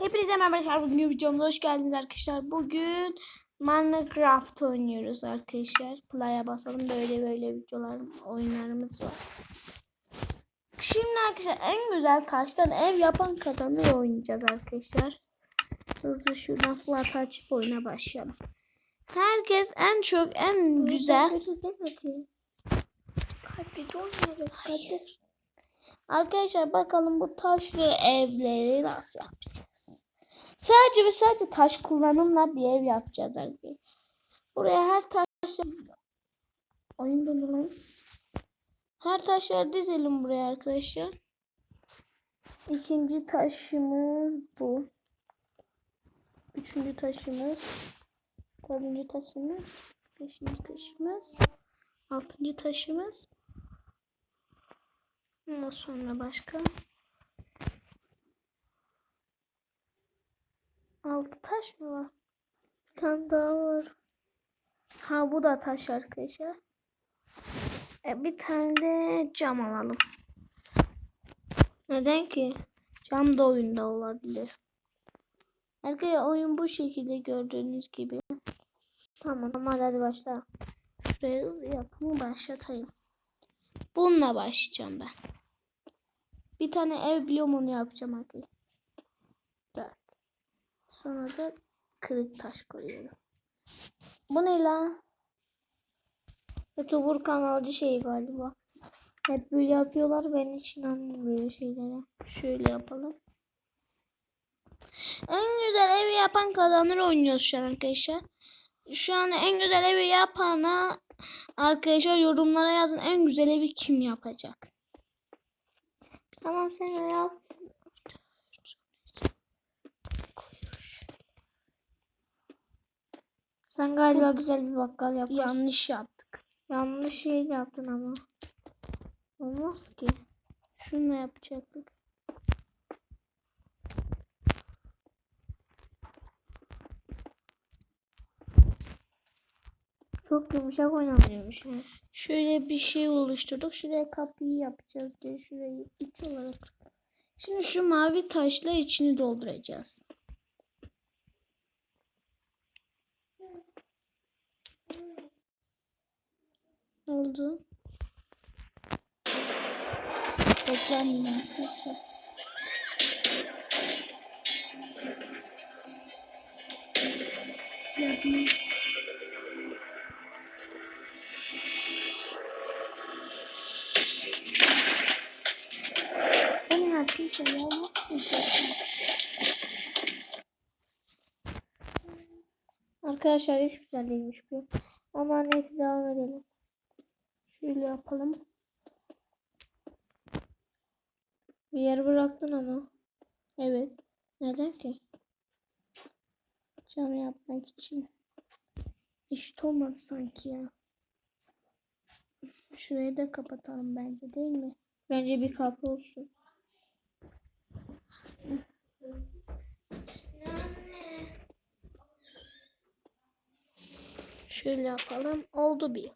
Hepinize merhaba arkadaşlar. Bugün videomuza hoş geldiniz arkadaşlar. Bugün Minecraft oynuyoruz arkadaşlar. Play'a basalım. Böyle böyle videolar, oyunlarımız var. Şimdi arkadaşlar en güzel taştan ev yapan kazanır oynayacağız arkadaşlar. Hızlı şuradan flat açıp oyuna başlayalım. Herkes en çok en güzel Arkadaşlar bakalım bu taşlı evleri nasıl yapacağız? Sadece ve sadece taş kullanımla bir ev yapacağız arkadaşlar. Buraya her taş oyun dönelim. Her taşları dizelim buraya arkadaşlar. İkinci taşımız bu. Üçüncü taşımız. Dördüncü taşımız. Beşinci taşımız. Altıncı taşımız. Ondan sonra başka. Altı taş mı var? Bir tane daha var. Ha bu da taş arkadaşlar. E, bir tane de cam alalım. Neden ki? Cam da oyunda olabilir. Arkadaşlar oyun bu şekilde gördüğünüz gibi. Tamam tamam hadi başla. Şuraya hızlı yapımı başlatayım. Bununla başlayacağım ben. Bir tane ev biyomunu yapacağım arkadaşlar. Sonra da kırık taş koyuyorum. Bu ne la? YouTuber kanalcı şey galiba. Hep böyle yapıyorlar. Ben hiç inanmıyorum böyle şeylere. Şöyle yapalım. En güzel evi yapan kazanır oynuyoruz şu an arkadaşlar. Şu an en güzel evi yapana arkadaşlar yorumlara yazın en güzel evi kim yapacak. Tamam sen yap. Sen galiba güzel bir bakkal yapmışsın. Yanlış yaptık. Yanlış şey yaptın ama. Olmaz ki. Şunu yapacaktık. Çok yumuşak oynanıyormuş. Şöyle bir şey oluşturduk. Şuraya kapıyı yapacağız diye şurayı iki olarak. Şimdi şu mavi taşla içini dolduracağız. Oldu. Toplanmayın arkadaşlar. Yapmayın. Arkadaşlar hiç güzel değilmiş bu. Ama neyse devam edelim. Şöyle yapalım. Bir yer bıraktın ama. Evet. Neden ki? Cam yapmak için. Eşit olmadı sanki ya. Şurayı da kapatalım bence değil mi? Bence bir kapı olsun. Şöyle yapalım. Oldu bir.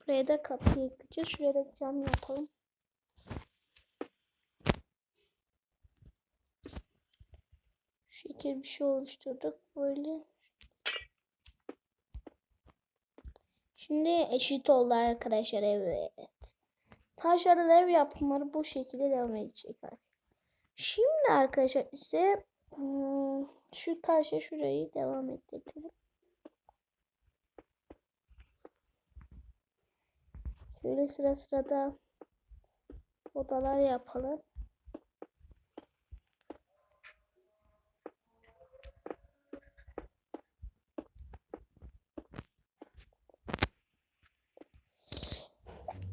Buraya da kapı yapacağız. Şuraya da cam yapalım. Şekil bir şey oluşturduk. Böyle. Şimdi eşit oldu arkadaşlar. Evet. Taşların ev yapımları bu şekilde devam edecek. Şimdi arkadaşlar ise şu taşı şurayı devam ettirelim. Şöyle sıra sırada odalar yapalım.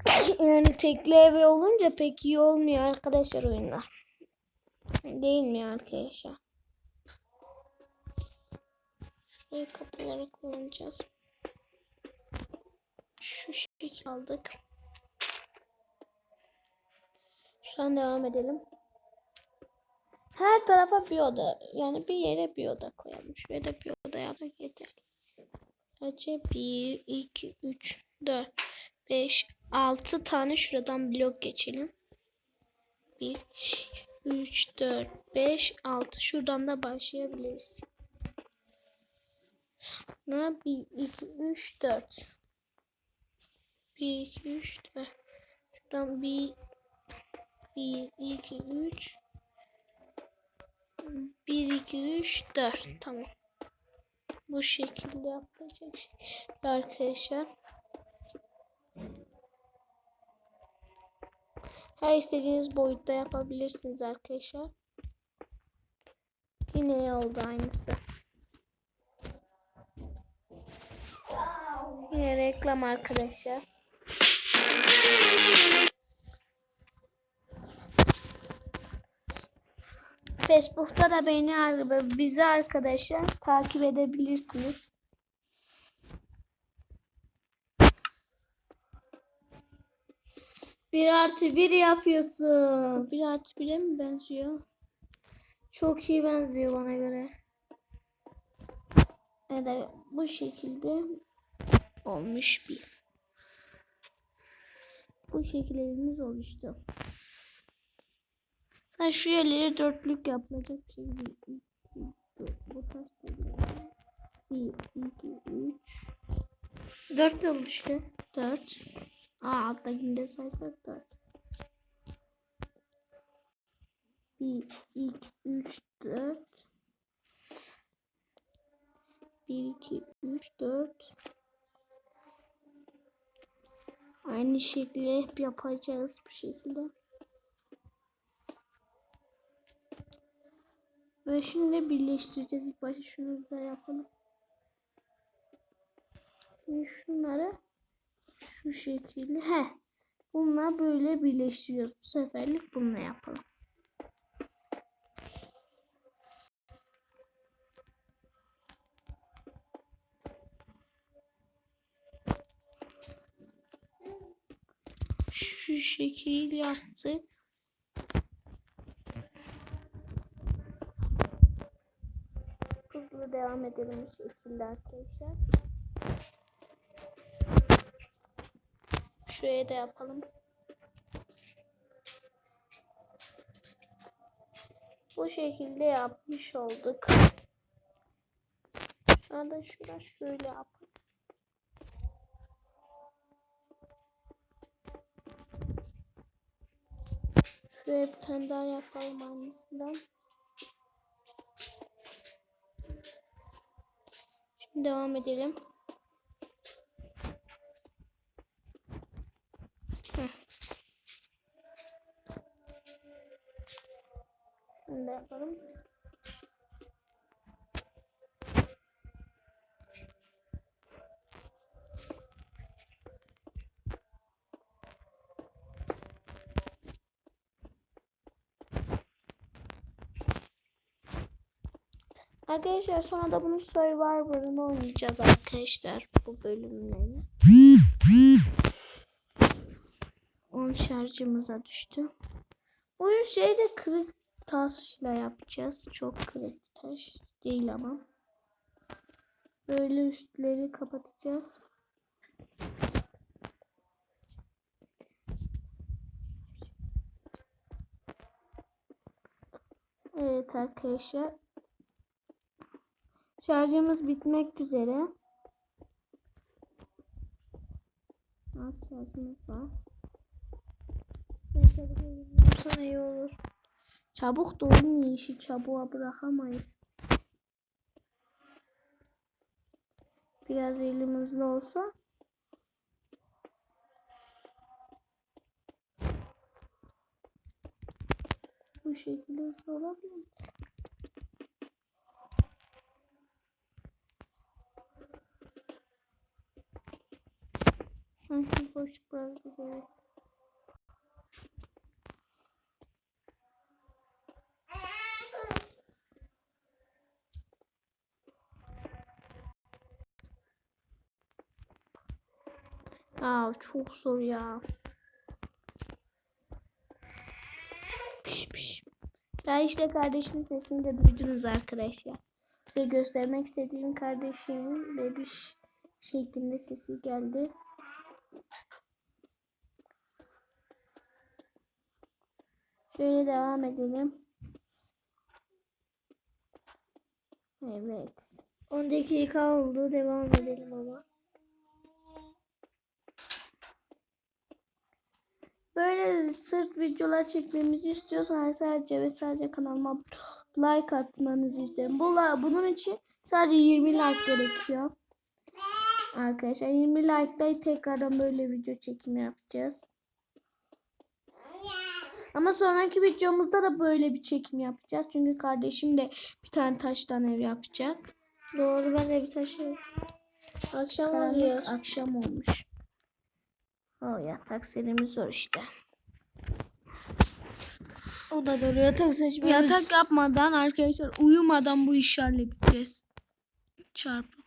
Yani tekli evi olunca pek iyi olmuyor arkadaşlar oyunlar. Değil mi arkadaşlar? Şuraya kapıları kullanacağız. Şu şekil aldık. Şuradan devam edelim. Her tarafa bir oda. Yani bir yere bir oda koyalım. Şuraya da bir oda yapmak yeter. Sadece 1, 2, 3, 4, 5, 6 tane şuradan blok geçelim. 1, 3, 4, 5, 6. Şuradan da başlayabiliriz. Sonra 1, 2, 3, 4. 1, 2, 3, 4. Şuradan 1, 1, 2, 3. 1, 2, 3, 4. Tamam. Bu şekilde yapılacak şey. arkadaşlar. Her istediğiniz boyutta yapabilirsiniz arkadaşlar. Yine oldu aynısı. Yine reklam arkadaşlar. Facebook'ta da beni bizi arkadaşlar takip edebilirsiniz. Bir artı bir yapıyorsun. Bir artı bire mi benziyor? Çok iyi benziyor bana göre. Evet bu şekilde olmuş bir. Bu şekilde evimiz oluştu. Sen şu yerleri dörtlük yapılacak şey değil. Bu taş. Bir, iki, üç. Dört oldu işte. Dört. Aa alttakini de saysak dört. Bir, iki, üç, dört. Bir, iki, üç, dört. Aynı şekilde hep yapacağız bu şekilde. Ve şimdi birleştireceğiz. İlk başta şunu da yapalım. Şimdi şunları şu şekilde. He. Bununla böyle birleştiriyoruz. Bu seferlik bununla yapalım. Şu şekil yaptık. Hızlı devam edelim bu şekilde arkadaşlar. Şuraya da yapalım. Bu şekilde yapmış olduk. Şu da şurada şöyle yapalım. Şuraya bir tane daha yapalım aynısından. Şimdi devam edelim. Şunu da yapalım. Arkadaşlar sonra da bunu Survivor'ını oynayacağız arkadaşlar bu bölümleri. 10 şarjımıza düştü. Bu şeyde kırık taşla yapacağız. Çok kırık taş değil ama. Böyle üstleri kapatacağız. Evet arkadaşlar. Şarjımız bitmek üzere. Az şarjımız var. Neyse bu iyi olur. Çabuk olmuyor işi çabuğa bırakamayız. Biraz elimizde olsa. Bu şekilde olabilir. Sanki boş evet. Aa çok zor ya. Piş piş. Ya işte kardeşimin sesini de duydunuz arkadaşlar. Size göstermek istediğim kardeşimin bebiş şeklinde sesi geldi. Şöyle devam edelim. Evet. 10 dakika oldu. Devam edelim ama. Böyle sırt videolar çekmemizi istiyorsanız sadece ve sadece kanalıma like atmanızı isterim. Bu, bunun için sadece 20 like gerekiyor. Arkadaşlar 20 like'da tekrardan böyle video çekimi yapacağız. Ama sonraki videomuzda da böyle bir çekim yapacağız. Çünkü kardeşim de bir tane taştan ev yapacak. Doğru ben de bir taşı. Akşam Karanlık oluyor. akşam olmuş. O yatak serimiz zor işte. O da doğru yatak seçmiyoruz. Yatak yapmadan arkadaşlar uyumadan bu işi halledeceğiz. Çarpı.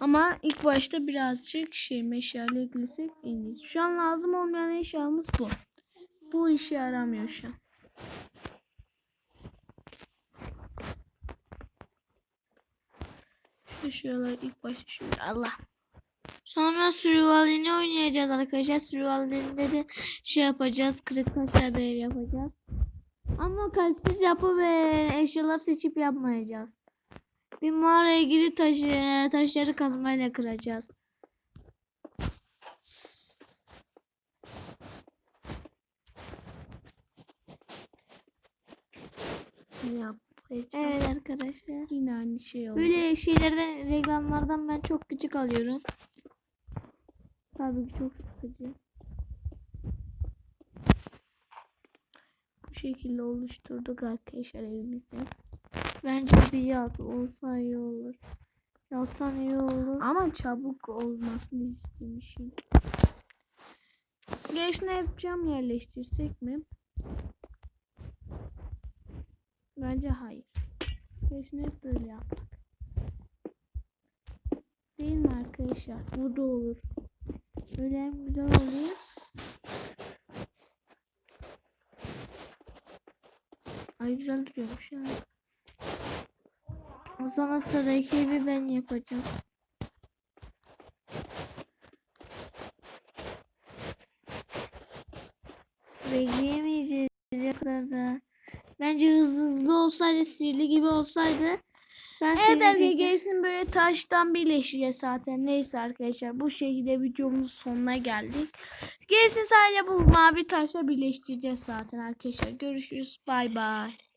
Ama ilk başta birazcık şey meşale eklesek en iyisi. Şu an lazım olmayan eşyamız bu. Bu işe yaramıyor şu an. Şu şuralar ilk başta şöyle Allah. Sonra survival'ini oynayacağız arkadaşlar. Survival'inde de şey yapacağız. Kırık taşla bir ev yapacağız. Ama kalitsiz yapı ve eşyalar seçip yapmayacağız. Bir mağaraya girip taş, e, taşları kazmayla kıracağız. Yapacağım. Evet arkadaşlar. Yine aynı şey oldu. Böyle şeylerden reklamlardan ben çok küçük alıyorum. Tabii ki çok sıkıcı. Bu şekilde oluşturduk arkadaşlar evimizi. Bence bir yat olsa iyi olur. Yatsan iyi olur. Ama çabuk olmasını istemişim. Geç ne yapacağım yerleştirsek mi? Bence hayır. Geç ne böyle yaptık. Değil mi arkadaşlar? Bu da olur. Böyle hem güzel oluyor. Ay güzel duruyormuş ya. O zaman sıradaki evi ben yapacağım. Bekleyemeyeceğiz o kadar da. Bence hızlı hızlı olsaydı, sihirli gibi olsaydı ben Evet arkadaşlar gerisini böyle taştan birleşeceğiz zaten. Neyse arkadaşlar bu şekilde videomuzun sonuna geldik. Gerisini sadece bu mavi taşla birleştireceğiz zaten arkadaşlar. Görüşürüz. Bay bay.